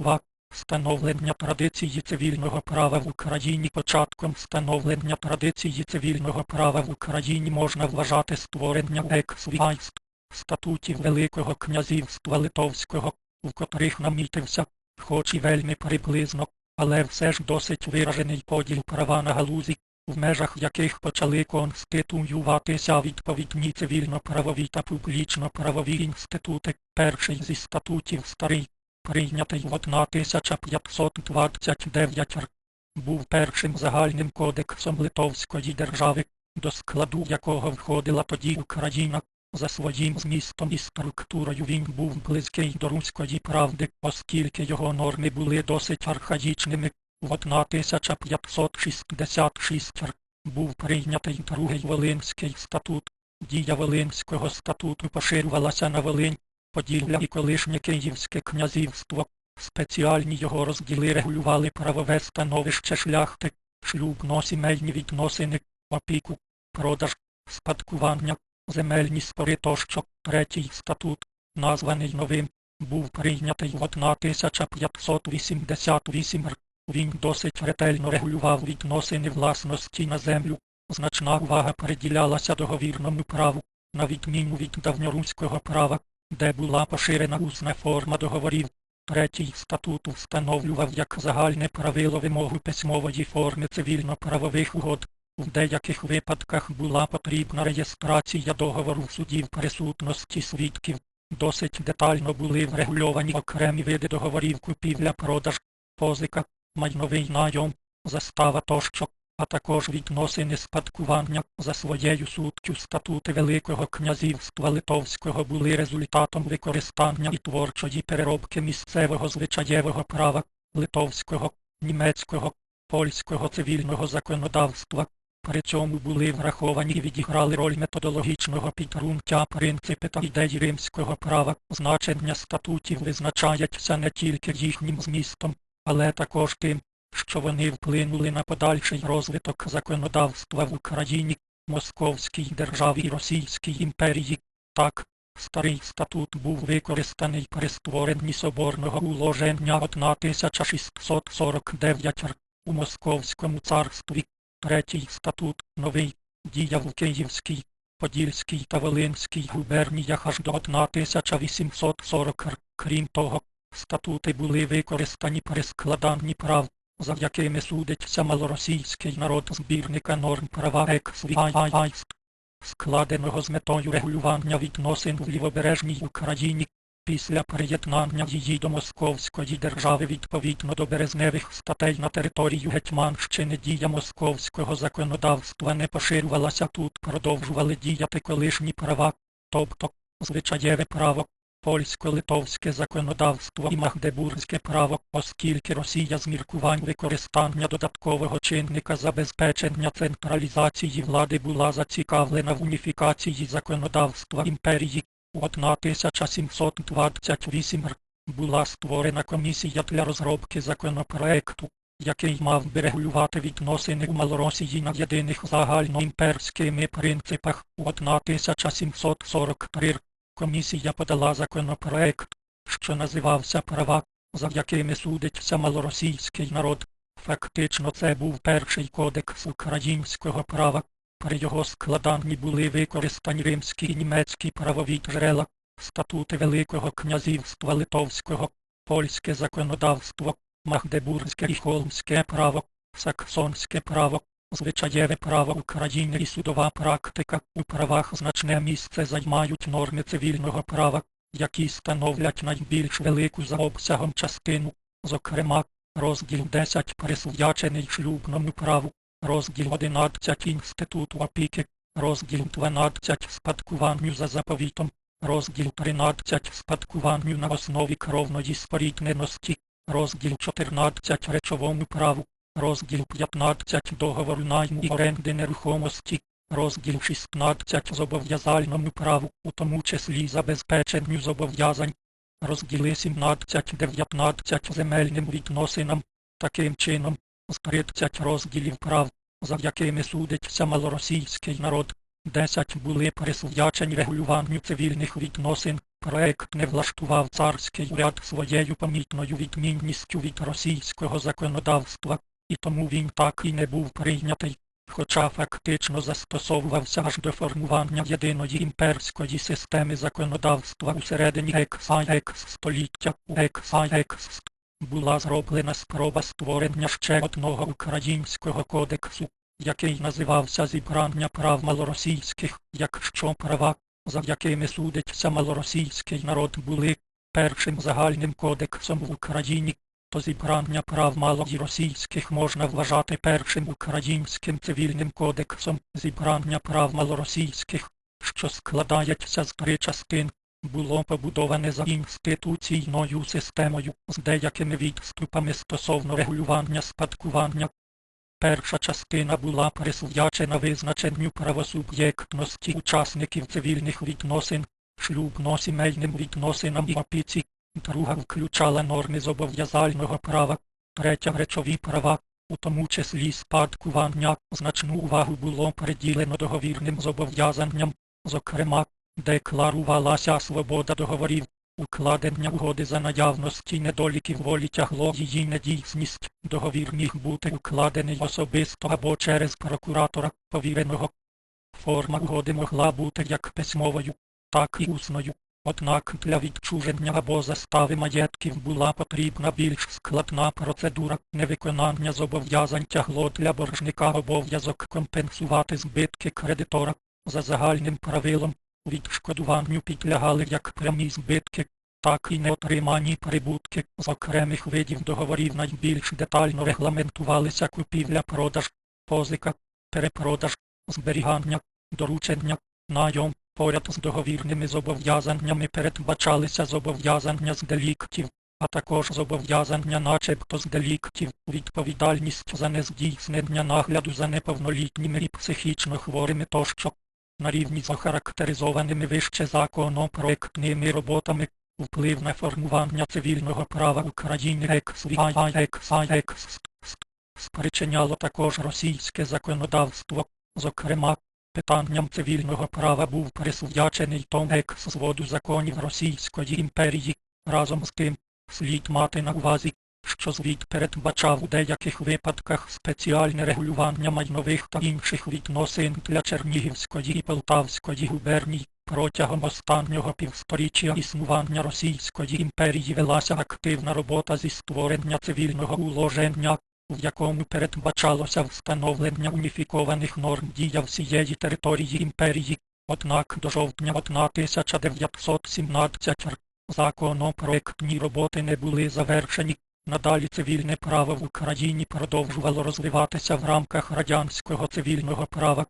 громадянства, встановлення традиції цивільного права в Україні початком встановлення традиції цивільного права в Україні можна вважати створення екс-вайст, статутів Великого князівства Литовського, в котрих намітився, хоч і вельми приблизно, але все ж досить виражений поділ права на галузі, в межах яких почали конституюватися відповідні цивільно-правові та публічно-правові інститути. Перший зі статутів старий, прийнятий в 1529 р, був першим загальним кодексом Литовської держави, до складу якого входила тоді Україна. За своїм змістом і структурою він був близький до руської правди, оскільки його норми були досить архаїчними. В 1566 р був прийнятий другий Волинський статут. Дія Волинського статуту поширювалася на Волинь, Поділля і колишнє Київське князівство. Спеціальні його розділи регулювали правове становище шляхти, шлюбно-сімейні відносини, опіку, продаж, спадкування, земельні спори тощо. Третій статут, названий новим, був прийнятий в 1588 р. Він досить ретельно регулював відносини власності на землю. Значна увага приділялася договірному праву, на відміну від давньоруського права, де була поширена усна форма договорів. Третій статут встановлював як загальне правило вимогу письмової форми цивільно-правових угод. В деяких випадках була потрібна реєстрація договору в суді в присутності свідків. Досить детально були врегульовані окремі види договорів купівля-продаж, позика, майновий найом, застава тощо, а також відносини спадкування за своєю суттю статути Великого князівства Литовського були результатом використання і творчої переробки місцевого звичаєвого права, литовського, німецького, польського цивільного законодавства. При цьому були враховані і відіграли роль методологічного підґрунтя принципи та ідеї римського права. Значення статутів визначається не тільки їхнім змістом, але також тим, що вони вплинули на подальший розвиток законодавства в Україні, Московській державі і Російській імперії. Так, старий статут був використаний при створенні соборного уложення 1649 р у Московському царстві. Третій статут новий діяв у Київській, Подільській та Волинській губерніях аж до 1840 р. Крім того, статути були використані при складанні прав, за якими судиться малоросійський народ збірника норм права екс складеного з метою регулювання відносин в лівобережній Україні. Після приєднання її до Московської держави відповідно до березневих статей на територію Гетьманщини дія московського законодавства не поширювалася тут, продовжували діяти колишні права, тобто звичаєве право, польсько-литовське законодавство і магдебурзьке право, оскільки Росія з міркувань використання додаткового чинника забезпечення централізації влади була зацікавлена в уніфікації законодавства імперії. У 1728 р була створена комісія для розробки законопроекту, який мав би регулювати відносини у Малоросії на єдиних загальноімперськими принципах. У 1743 р комісія подала законопроект, що називався Права, за якими судиться малоросійський народ. Фактично це був перший кодекс українського права. При його складанні були використані римські і німецькі правові джерела, статути Великого князівства Литовського, польське законодавство, Магдебурзьке і Холмське право, саксонське право, звичаєве право України і судова практика. У правах значне місце займають норми цивільного права, які становлять найбільш велику за обсягом частину, зокрема, розділ 10 присвячений шлюбному праву, розділ 11 Інституту опіки, розділ 12 спадкуванню за заповітом, розділ 13 спадкуванню на основі кровної спорідненості, розділ 14 речовому праву, розділ 15 договору найму оренди нерухомості, розділ 16 зобов'язальному праву, у тому числі забезпеченню зобов'язань, розділи 17-19 земельним відносинам, таким чином, з 30 розділів прав, за якими судиться малоросійський народ, 10 були присвячені регулюванню цивільних відносин, Проект не влаштував царський уряд своєю помітною відмінністю від російського законодавства, і тому він так і не був прийнятий, хоча фактично застосовувався аж до формування єдиної імперської системи законодавства у середині екс століття. У екс була зроблена спроба створення ще одного українського кодексу, який називався Зібрання прав малоросійських, якщо права, за якими судиться малоросійський народ були першим загальним кодексом в Україні, то зібрання прав малої російських можна вважати першим українським цивільним кодексом зібрання прав малоросійських, що складається з три частин, було побудоване за інституційною системою з деякими відступами стосовно регулювання спадкування. Перша частина була присвячена визначенню правосуб'єктності учасників цивільних відносин, шлюбно-сімейним відносинам і опіці, друга включала норми зобов'язального права, третя речові права, у тому числі спадкування, значну увагу було приділено договірним зобов'язанням, зокрема, декларувалася свобода договорів, укладення угоди за наявності недоліків волі тягло її недійсність, договір міг бути укладений особисто або через прокуратора, повіреного. Форма угоди могла бути як письмовою, так і усною. Однак для відчуження або застави маєтків була потрібна більш складна процедура невиконання зобов'язань тягло для боржника обов'язок компенсувати збитки кредитора за загальним правилом. Відшкодуванню підлягали як прямі збитки, так і неотримані прибутки з окремих видів договорів найбільш детально регламентувалися купівля-продаж, позика, перепродаж, зберігання, доручення, найом. Поряд з договірними зобов'язаннями передбачалися зобов'язання з деліктів, а також зобов'язання начебто з деліктів, відповідальність за нездійснення нагляду за неповнолітніми і психічно хворими тощо. На рівні з охарактеризованими вище законопроектними роботами, вплив на формування цивільного права України екс спричиняло також російське законодавство, зокрема, Питанням цивільного права був присвячений том екс зводу законів Російської імперії. Разом з тим, слід мати на увазі, що звіт передбачав у деяких випадках спеціальне регулювання майнових та інших відносин для Чернігівської і Полтавської губерній. Протягом останнього півсторіччя існування Російської імперії велася активна робота зі створення цивільного уложення, в якому передбачалося встановлення уніфікованих норм дія всієї території імперії, однак до жовтня 1917 р. законопроектні роботи не були завершені. Надалі цивільне право в Україні продовжувало розвиватися в рамках радянського цивільного права,